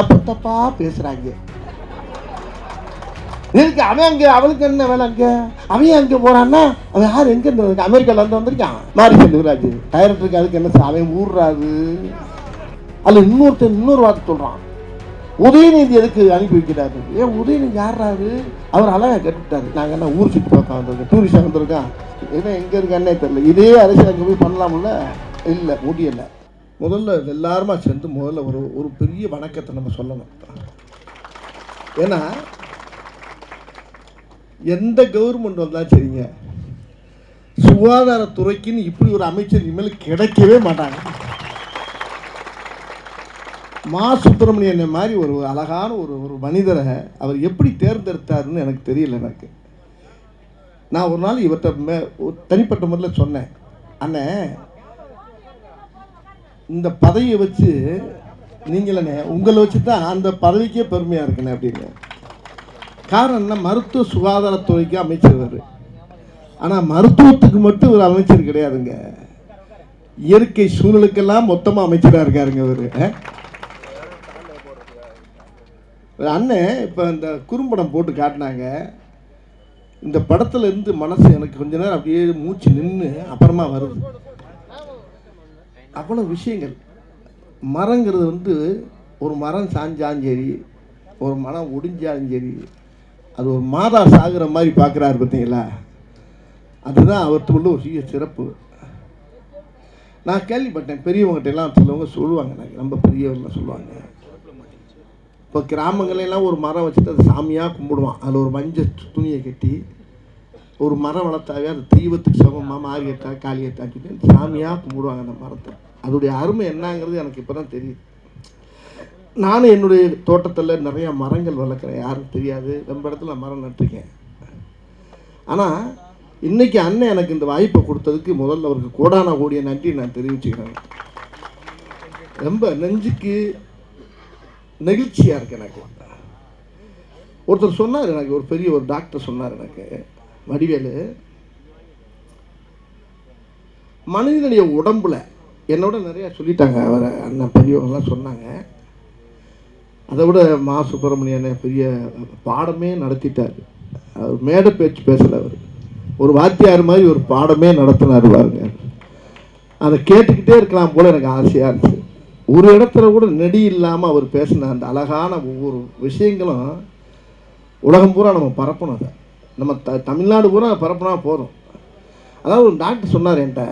தப்பு தப்பா பேசுறாங்க. இருக்கு அவன் அங்க அவளுக்கு என்ன வேலை அங்கே? அவன் அங்க போறான்னா அவன் யார்? எங்க இருந்து வந்திருக்கான்? அமெரிக்கால இருந்து வந்திருக்கான். மாரி செல்வராஜ் டைரக்டருக்கு அதுக்கு என்ன சார்? அவன் ஊர்றாரு. அதுல இன்னொருத்தர் இன்னொரு வார்த்தை சொல்றான். உதயநிதி எதுக்கு அனுப்பி வைக்கிறாரு? ஏன் உதயநிதி யாராரு அவர் அழகாக கேட்டுட்டாரு. நாங்க என்ன ஊர் சுற்றி பார்க்க வந்திருக்கோம்? டூரிஸ்ட் வந்திருக்கான் ஏன்னா எங்க இருக்கான்னே தெரியல. இதே அரசியல் அங்கே போய் பண்ணலாம்ல இல்லை முடியலை. முதல்ல எல்லாருமா சேர்ந்து முதல்ல ஒரு ஒரு பெரிய வணக்கத்தை நம்ம சொல்லணும். ஏன்னா எந்த கவர்மெண்ட் வந்தாலும் சரிங்க. சுகாதாரத்துறைக்குன்னு இப்படி ஒரு அமைச்சர் இனிமேல் கிடைக்கவே மாட்டாங்க. மா சுப்பிரமணியன் மாதிரி ஒரு அழகான ஒரு ஒரு மனிதரை அவர் எப்படி தேர்ந்தெடுத்தாருன்னு எனக்கு தெரியல எனக்கு. நான் ஒரு நாள் இவர்கிட்ட மே ஒரு தனிப்பட்ட முறையில் சொன்னேன். அண்ணன் இந்த பதவியை வச்சு நீங்களே உங்களை வச்சு தான் அந்த பதவிக்கே பெருமையாக இருக்கணும் அப்படின்னு. காரணம் என்ன? மருத்துவ சுகாதாரத்துறைக்கு அமைச்சர் ஆனால் மருத்துவத்துக்கு மட்டும் ஒரு அமைச்சர் கிடையாதுங்க. இயற்கை சூழலுக்கெல்லாம் மொத்தமாக அமைச்சராக இருக்காருங்க அவர் அண்ணன் இப்போ இந்த குறும்படம் போட்டு காட்டினாங்க. இந்த படத்துல இருந்து மனசு எனக்கு கொஞ்ச நேரம் அப்படியே மூச்சு நின்று அப்புறமா வருது. அவ்வளோ விஷயங்கள். மரங்கிறது வந்து ஒரு மரம் சாஞ்சாலும் சரி ஒரு மரம் ஒடிஞ்சாலும் சரி அது ஒரு மாதா சாகுற மாதிரி பார்க்குறாரு பார்த்தீங்களா? அதுதான் அவர்கிட்ட ஒரு சிறிய சிறப்பு. நான் கேள்விப்பட்டேன் பெரியவங்ககிட்ட எல்லாம் சிலவங்க சொல்லுவாங்க எனக்கு ரொம்ப பெரியவங்களாம் சொல்லுவாங்க. இப்போ கிராமங்களெல்லாம் ஒரு மரம் வச்சுட்டு அதை சாமியாக கும்பிடுவான். அதில் ஒரு மஞ்சள் துணியை கட்டி ஒரு மரம் வளர்த்தாவே அது தெய்வத்துக்கு சமமாக மாறியத்தா காளியத்தாக்கிட்டு சாமியாக கும்பிடுவாங்க அந்த மரத்தை. அதோடைய அருமை என்னங்கிறது எனக்கு இப்போ தான் தெரியுது. நானும் என்னுடைய தோட்டத்தில் நிறைய மரங்கள் வளர்க்குறேன். யாருக்கும் தெரியாது. ரொம்ப இடத்துல மரம் நட்டிருக்கேன். ஆனால் இன்றைக்கி அண்ணன் எனக்கு இந்த வாய்ப்பை கொடுத்ததுக்கு முதல்ல அவருக்கு கோடான கோடிய நன்றி நான் தெரிவிச்சுக்கிறேன். ரொம்ப நெஞ்சுக்கு நெகிழ்ச்சியாக இருக்கு எனக்கு. ஒருத்தர் சொன்னார் எனக்கு ஒரு பெரிய ஒரு டாக்டர் சொன்னார் எனக்கு. வடிவேலு மனிதனுடைய உடம்புல என்னோட நிறைய சொல்லிட்டாங்க அவர் அண்ணன் பெரியவங்கலாம் சொன்னாங்க. அதை விட மா சுப்பிரமணியன் பெரிய பாடமே நடத்திட்டார். அவர் மேடை பேச்சு பேசலை அவர். ஒரு வாத்தியார் மாதிரி ஒரு பாடமே நடத்தினார் பாருங்க. அதை கேட்டுக்கிட்டே இருக்கலாம் போல் எனக்கு ஆசையாக இருந்துச்சு. ஒரு இடத்துல கூட நெடி இல்லாமல் அவர் பேசின அந்த அழகான ஒவ்வொரு விஷயங்களும் உலகம் பூரா நம்ம பரப்பணும் அதை. நம்ம த தமிழ்நாடு பூரா பரப்புனா போகிறோம் அதாவது ஒரு டாக்டர் சொன்னார் என்கிட்ட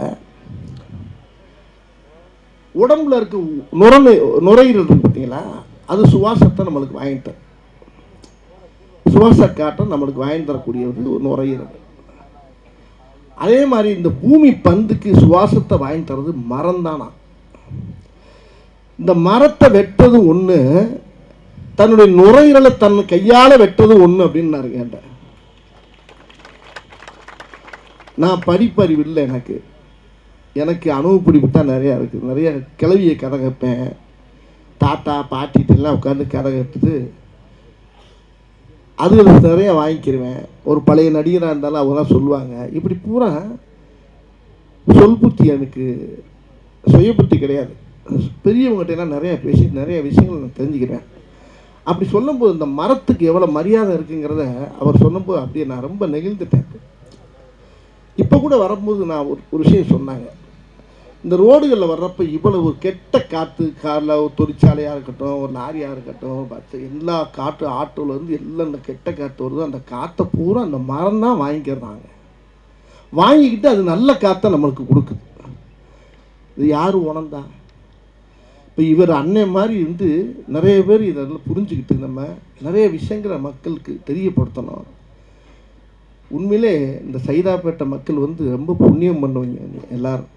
உடம்புல இருக்க நுரமை நுரையீரல் இருக்கு பார்த்தீங்களா? அது சுவாசத்தை நம்மளுக்கு வாங்கி சுவாச காற்றை நம்மளுக்கு வாங்கி தரக்கூடியது ஒரு நுரையீரல். அதே மாதிரி இந்த பூமி பந்துக்கு சுவாசத்தை வாங்கி தர்றது மரம் தானா? இந்த மரத்தை வெட்டுறது ஒன்று தன்னுடைய நுரையீரலை தன் கையால் வெட்டுறது ஒன்று அப்படின்னு நான் கேட்டேன் நான் படிப்பறிவு இல்லை எனக்கு. எனக்கு அனுபவப்பிடிப்பு தான் நிறையா இருக்குது. நிறைய கிளவியை கதை தாத்தா பாட்டிகிட்டெல்லாம் உட்காந்து கதை கேட்டுட்டு அது நிறையா வாங்கிக்கிருவேன். ஒரு பழைய நடிகராக இருந்தாலும் அவங்களாம் சொல்லுவாங்க. இப்படி பூரா சொல் புத்தி எனக்கு. சுய புத்தி கிடையாது. பெரியவங்ககிட்டலாம் நிறையா பேசி நிறையா விஷயங்கள் நான் தெரிஞ்சுக்கிறேன் அப்படி சொல்லும்போது இந்த மரத்துக்கு எவ்வளோ மரியாதை இருக்குங்கிறத அவர் சொல்லும்போது அப்படியே நான் ரொம்ப நெகிழ்ந்துட்டேன். இப்போ கூட வரும்போது நான் ஒரு ஒரு விஷயம் சொன்னாங்க. இந்த ரோடுகளில் வர்றப்ப இவ்வளவு கெட்ட காற்று காரில் ஒரு தொழிற்சாலையாக இருக்கட்டும் ஒரு லாரியாக இருக்கட்டும் பஸ் எல்லா காற்று ஆட்டோலேருந்து எல்லாம் இந்த கெட்ட காற்று வருதோ. அந்த காற்றை பூரா அந்த மரம் தான் வாங்கிக்கிறாங்க. வாங்கிக்கிட்டு அது நல்ல காற்றை நம்மளுக்கு கொடுக்குது. இது யார் உணர்ந்தா? இப்போ இவர் அன்னை மாதிரி வந்து நிறைய பேர் இதெல்லாம் புரிஞ்சுக்கிட்டு நம்ம நிறைய விஷயங்களை மக்களுக்கு தெரியப்படுத்தணும். உண்மையிலே இந்த சைதாப்பேட்டை மக்கள் வந்து ரொம்ப புண்ணியம் பண்ணுவீங்க எல்லாரும்.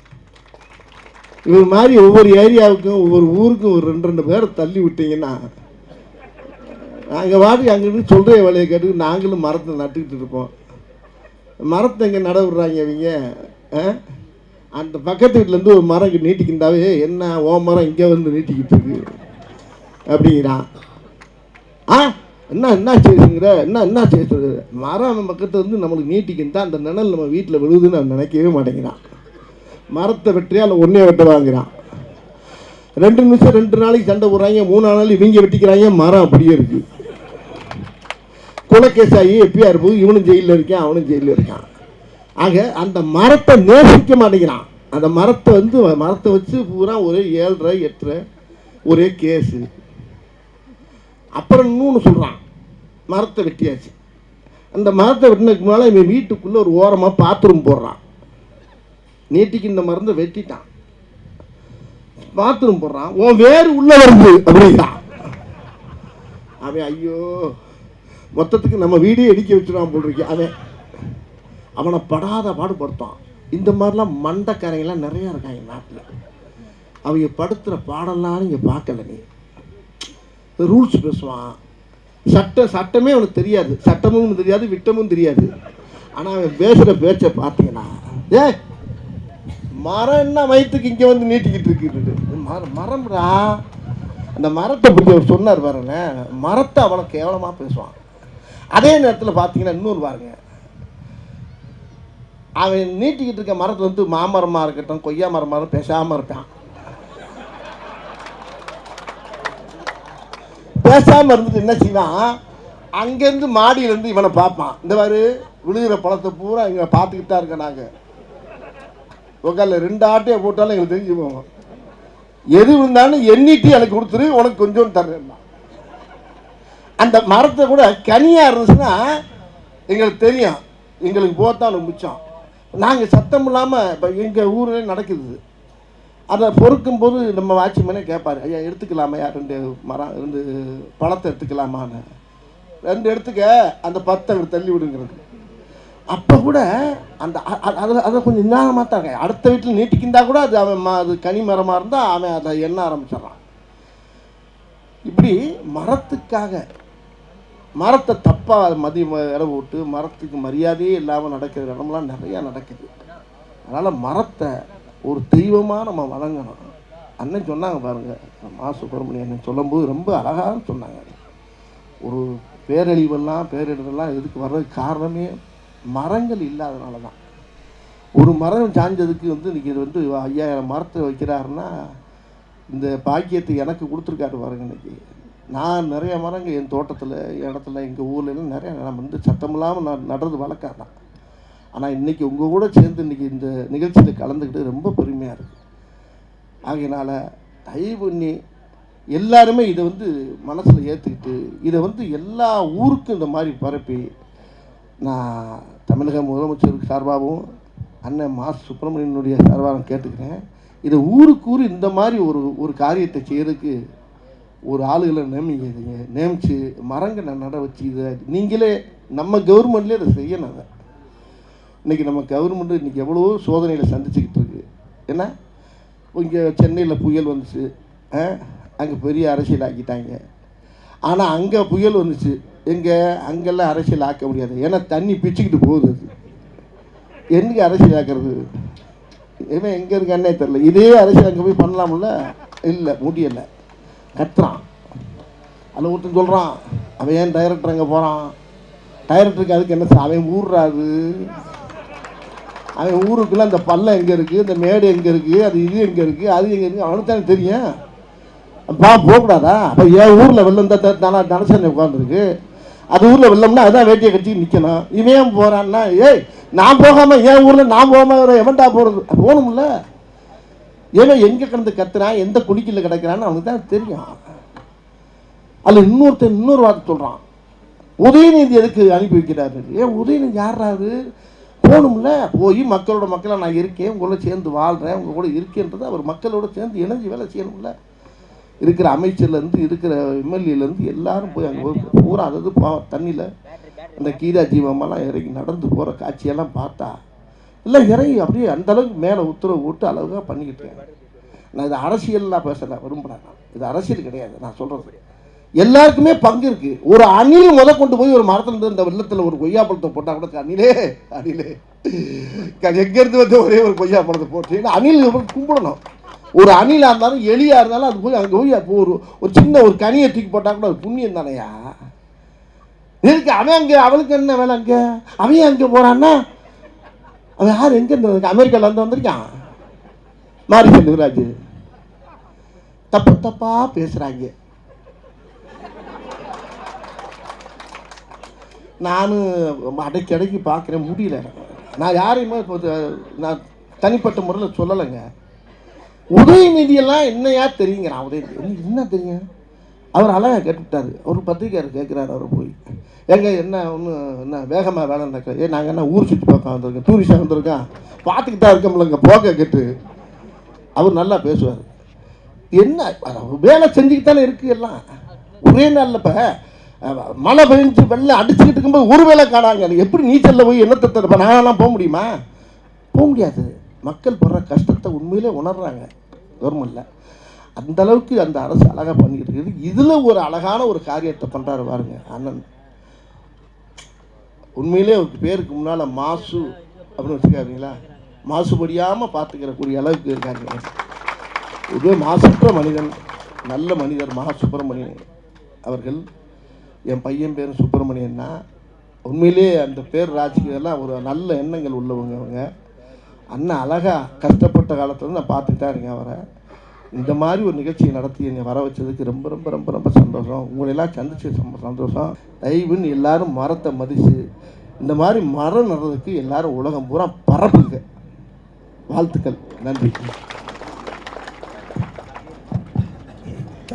இவர் மாதிரி ஒவ்வொரு ஏரியாவுக்கும் ஒவ்வொரு ஊருக்கும் ஒரு ரெண்டு ரெண்டு பேரை தள்ளி விட்டீங்கன்னா நாங்கள் வாடி அங்கிருந்து சொல்கிற வேலையை கேட்டு நாங்களும் மரத்தை நட்டுக்கிட்டு இருப்போம். மரத்தை எங்கே நட விடுறாங்க இவங்க? ஆ? அந்த பக்கத்து வீட்டிலேருந்து ஒரு மரம் இங்கே நீட்டிக்கிட்டாவே என்ன ஓ மரம் இங்கே வந்து நீட்டிக்கிட்டு இருக்கு. அப்படிங்கிறான். ஆ? என்ன என்ன சேசுங்கிற என்ன என்ன செய்யுது மரம் பக்கத்துல வந்து நம்மளுக்கு நீட்டிக்கிட்டா அந்த நிழல் நம்ம வீட்டில் விழுதுன்னு அவன் நினைக்கவே மாட்டேங்கிறான். மரத்தை வெட்டியா அதில் ஒன்றே வெட்ட வாங்குறான் ரெண்டு நிமிஷம் ரெண்டு நாளைக்கு சண்டை போடுறாங்க மூணு நாள் இவங்க வெட்டிக்கிறாங்க மரம் அப்படியே இருக்கு. குலக்கேஸ் ஆகி எப்பியார் போது இவனும் ஜெயிலில் இருக்கான் அவனும் ஜெயிலில் இருக்கான். ஆக அந்த மரத்தை நேசிக்க மாட்டேங்கிறான். அந்த மரத்தை வந்து மரத்தை வச்சு பூரா ஒரே ஏழரை எட்டரை ஒரே கேஸு அப்புறம் இன்னொன்று சொல்கிறான் மரத்தை வெட்டியாச்சு. அந்த மரத்தை வெட்டினதுக்கு முன்னால் இவன் வீட்டுக்குள்ளே ஒரு ஓரமாக பாத்ரூம் போடுறான். நீட்டிக்கு இந்த மருந்தை வெட்டிட்டான். பாத்ரூம் போடுறான். உன் வேறு உள்ள வருது அப்படிங்கிறான் அவன் ஐயோ மொத்தத்துக்கு நம்ம வீடே இடிக்க வச்சுருவான் போல் அவன் அவனை படாத பாடுபடுத்தான். இந்த மாதிரிலாம் மண்டக்காரங்கெல்லாம் நிறையா இருக்காங்க நாட்டில். அவங்க படுத்துகிற பாடலாம் நீங்கள் பார்க்கல நீ. ரூல்ஸ் பேசுவான். சட்ட சட்டமே அவனுக்கு தெரியாது. சட்டமும் தெரியாது விட்டமும் தெரியாது. ஆனால் அவன் பேசுகிற பேச்சை பார்த்தீங்கன்னா ஏ மரம் என்ன வயிற்றுக்கு இங்கே வந்து நீட்டிக்கிட்டு இருக்கிறது மரம் மரம்டா. அந்த மரத்தை பற்றி அவர் சொன்னார் பாருங்களேன் மரத்தை அவனை கேவலமாக பேசுவான். அதே நேரத்தில் பார்த்தீங்கன்னா இன்னொரு பாருங்க. அவன் நீட்டிக்கிட்டு இருக்க மரத்தை வந்து மாமரமாக இருக்கட்டும் கொய்யா மரமாக இருக்கட்டும் பேசாமல் இருப்பான். பேசாமல் இருந்துட்டு என்ன செய்வான்? அங்கேருந்து மாடியிலேருந்து இவனை பார்ப்பான். இந்த மாதிரி விழுகிற பழத்தை பூரா இங்கே பார்த்துக்கிட்டா இருக்கேன் நாங்கள் உக்கால ரெண்டு ஆட்டையை போட்டாலும் எங்களுக்கு தெரிஞ்சு போவோம் எது இருந்தாலும் எண்ணிட்டு எனக்கு கொடுத்துரு உனக்கு கொஞ்சம் தர்றேன் அந்த மரத்தை கூட கனியாக இருந்துச்சுன்னா எங்களுக்கு தெரியும். எங்களுக்கு போத்தான் மிச்சம். நாங்கள் சத்தம் இல்லாமல் இப்போ எங்கள் ஊரில் நடக்குது. அதை பொறுக்கும் போது நம்ம வாட்ச்மேனே கேட்பார் ஐயா எடுத்துக்கலாமா ரெண்டு மரம் ரெண்டு பழத்தை எடுத்துக்கலாமான்னு. ரெண்டு எடுத்துக்க அந்த பத்தை தள்ளி விடுங்கிறது. அப்போ கூட அந்த அதில் அதை கொஞ்சம் நிதானமாக தான் இருக்க அடுத்த வீட்டில் நீட்டிக்கிந்தா கூட அது அவன் ம- அது கனி மரமாக இருந்தால் அவன் அதை எண்ண ஆரம்பிச்சிடறான். இப்படி மரத்துக்காக மரத்தை தப்பாக மதியம் இடம் விட்டு மரத்துக்கு மரியாதையே இல்லாமல் நடக்கிற இடம்லாம் நிறையா நடக்குது. அதனால் மரத்தை ஒரு தெய்வமாக நம்ம வணங்கணும். அண்ணன் சொன்னாங்க பாருங்க. மா சுப்பிரமணிய அண்ணன் சொல்லும்போது ரொம்ப அழகாக சொன்னாங்க. ஒரு பேரழிவெல்லாம் பேரிடரெல்லாம் எதுக்கு வர்றதுக்கு காரணமே மரங்கள் இல்லாதனால தான் ஒரு மரம் சாஞ்சதுக்கு வந்து இன்றைக்கி இது வந்து ஐயாயிரம் மரத்தை வைக்கிறாருன்னா இந்த பாக்கியத்தை எனக்கு கொடுத்துருக்காரு பாருங்க இன்னைக்கு. நான் நிறைய மரங்கள் என் தோட்டத்தில் இடத்துல எங்கள் ஊர்லலாம் நிறையா நிறைய வந்து சத்தம் இல்லாமல் நான் நடுறது வழக்கம் தான் ஆனால் இன்றைக்கி உங்கள் கூட சேர்ந்து இன்றைக்கி இந்த நிகழ்ச்சியில் கலந்துக்கிட்டு ரொம்ப பெருமையாக இருக்குது ஆகையினால் தயவு பண்ணி எல்லாருமே இதை வந்து மனசில் ஏற்றுக்கிட்டு இதை வந்து எல்லா ஊருக்கும் இந்த மாதிரி பரப்பி நான் தமிழக முதலமைச்சருக்கு சார்பாகவும் அண்ணன் மா சுப்பிரமணியனுடைய சார்பாக நான் கேட்டுக்கிறேன். இதை ஊருக்கு ஊர் இந்த மாதிரி ஒரு ஒரு காரியத்தை செய்கிறதுக்கு ஒரு ஆளுகளை நியமிக்கிறீங்க நியமித்து மரங்களை நட வச்சு இதை நீங்களே நம்ம கவர்மெண்ட்லேயே இதை செய்யணும் அதை. இன்றைக்கி நம்ம கவர்மெண்ட்டு இன்றைக்கி எவ்வளவோ சோதனையில் சந்திச்சுக்கிட்டு இருக்கு. ஏன்னா இங்கே சென்னையில் புயல் வந்துச்சு. அங்கே பெரிய அரசியல் ஆக்கிட்டாங்க. ஆனால் அங்கே புயல் வந்துச்சு. எங்கே? அங்கெல்லாம் அரசியல் ஆக்க முடியாது. ஏன்னா தண்ணி பிச்சுக்கிட்டு போகுது அது. என்னைக்கு அரசியல் ஆக்கிறது? ஏன்னா எங்கே இருக்கான்னே தெரில இதே அரசியல் அங்கே போய் பண்ணலாம்ல? இல்லை முடியலை. கத்துறான். அதில் ஒருத்தன் சொல்கிறான் அவன் ஏன் டைரக்டர் அங்கே போகிறான் டைரக்டருக்கு அதுக்கு என்ன அவன் ஊர்றாரு. அவன் ஊருக்குள்ளே அந்த பள்ளம் எங்கே இருக்குது இந்த மேடு எங்கே இருக்குது அது இது எங்கே இருக்குது அது எங்கே இருக்குது அவனுக்கு தானே தெரியும். பா போகக்கூடாதா? அப்போ என் ஊரில் வெள்ளம் தான் தானே தனசேனை உட்காந்துருக்கு அது ஊரில் வெள்ளம்னா அதுதான் வேட்டியை கட்டி நிற்கணும் இவன் ஏன் போகிறான்னா ஏய் நான் போகாமல் என் ஊரில் நான் போகாமல் எவன்டா போகிறது போகணும்ல. ஏன்னா எங்கே கிடந்து கத்துறான்? எந்த குடிக்கல கிடக்கிறான்னு அவனுக்கு தான் தெரியும். அதில் இன்னொருத்தன் இன்னொரு வார்த்தை சொல்கிறான் உதயநிதி எதுக்கு அனுப்பி வைக்கிறாரு? ஏன் உதயநிதி யாராரு போகணும்ல? போய் மக்களோட மக்களாக நான் இருக்கேன் உங்களோட சேர்ந்து வாழ்கிறேன் உங்கள் கூட இருக்கேன்றது அவர் மக்களோட சேர்ந்து இணைஞ்சு வேலை செய்யணும்ல. இருக்கிற அமைச்சர்லேருந்து இருக்கிற எம்எல்ஏலேருந்து எல்லாரும் போய் அங்கே போய் பூரா அதாவது பா- தண்ணியில். அந்த கீதா ஜீவமெல்லாம் இறங்கி நடந்து போகிற காட்சியெல்லாம் பார்த்தா எல்லாம் இறங்கி அப்படியே அந்த அளவுக்கு மேலே உத்தரவு போட்டு அளவுக்காக பண்ணிக்கிட்டு நான் இது அரசியல்லாம் பேசலை விரும்புகிறேன் நான். இது அரசியல் கிடையாது நான் சொல்கிறது எல்லாருக்குமே பங்கு இருக்கு. ஒரு அணில் முத கொண்டு போய் ஒரு மரத்துல இருந்து இந்த வெள்ளத்தில் ஒரு கொய்யா பழத்தை போட்டால் கூட அணிலே அணிலே. எங்கேருந்து வந்து ஒரே ஒரு கொய்யா பழத்தை போட்டு அணில் கும்பிடணும். ஒரு அணிலாக இருந்தாலும் எலியாக இருந்தாலும் அது போய் அங்கே போய் அப்போ ஒரு ஒரு சின்ன ஒரு கனியை தூக்கி போட்டால் கூட அது புண்ணியம் தானையா? இருக்கு அவன் அங்கே அவளுக்கு என்ன வேலை அங்கே? அவன் அங்கே போகிறான்னா அவன் யார்? எங்கே இருந்து வந்திருக்கான் அமெரிக்காவில் இருந்து வந்திருக்கான் மாரி செல்வராஜ் தப்பு தப்பாக பேசுகிறாங்க நானும் அடைக்கி அடைக்கி பார்க்குறேன் முடியல. நான் யாரையுமே இப்போ நான் தனிப்பட்ட முறையில் சொல்லலைங்க. உதயநிதியெல்லாம் என்னையா தெரியுங்கிறான் உதயநிதி என்ன தெரியும் அவர் அழகாக கேட்டுவிட்டாரு அவர் பத்திரிக்கையார் கேட்குறாரு அவர் போய். எங்க என்ன ஒன்று என்ன வேகமாக வேலை நடக்க ஏ நாங்கள் என்ன ஊர் சுற்றி பார்க்க வந்திருக்கோம்? டூரிஸ்டாக வந்திருக்கோம்? பார்த்துக்கிட்டு தான் இருக்கோம்லங்க போக கேட்டு. அவர் நல்லா பேசுவார். என்ன வேலை செஞ்சுக்கிட்டாலே இருக்குது எல்லாம். ஒரே நாளில் இப்போ மழை பெஞ்சு வெள்ளம் அடிச்சுக்கிட்டு இருக்கும்போது ஒரு வேலை காணாங்க. அது எப்படி நீச்சலில் போய் என்னத்தை தரப்ப நாங்களாம் போக முடியுமா? போக முடியாது. மக்கள் படுற கஷ்டத்தை உண்மையிலே உணர்றாங்க. கவர்மெண்ட்டில் அந்த அளவுக்கு அந்த அரசு அழகாக பண்ணிக்கிட்டு இருக்குது. இதில் ஒரு அழகான ஒரு காரியத்தை பண்ணுறாரு பாருங்க அண்ணன். உண்மையிலே அவருக்கு பேருக்கு முன்னால் மாசு அப்படின்னு வச்சுக்காருங்களா மாசுபடியாமல் பார்த்துக்கிற கூடிய அளவுக்கு இருக்காங்க. இதே மாசற்ற மனிதன் நல்ல மனிதர் மகா சுப்பிரமணியன் அவர்கள். என் பையன் பேர் சுப்பிரமணியன்னா உண்மையிலே அந்த பேர் ராஜ்கியெல்லாம் ஒரு நல்ல எண்ணங்கள் உள்ளவங்க அவங்க. அண்ணன் அழகாக கஷ்டப்பட்ட காலத்தில் நான் பார்த்துட்டு தான் இருக்கேன் அவரை. இந்த மாதிரி ஒரு நிகழ்ச்சியை நடத்தி என்னை வர வச்சதுக்கு ரொம்ப ரொம்ப ரொம்ப ரொம்ப சந்தோஷம். உங்களெல்லாம் சந்திச்சு ரொம்ப சந்தோஷம். தயவுன்னு எல்லாரும் மரத்தை மதித்து இந்த மாதிரி மரம் நடுறதுக்கு எல்லாரும் உலகம் பூரா பரப்புங்க. வாழ்த்துக்கள். நன்றி.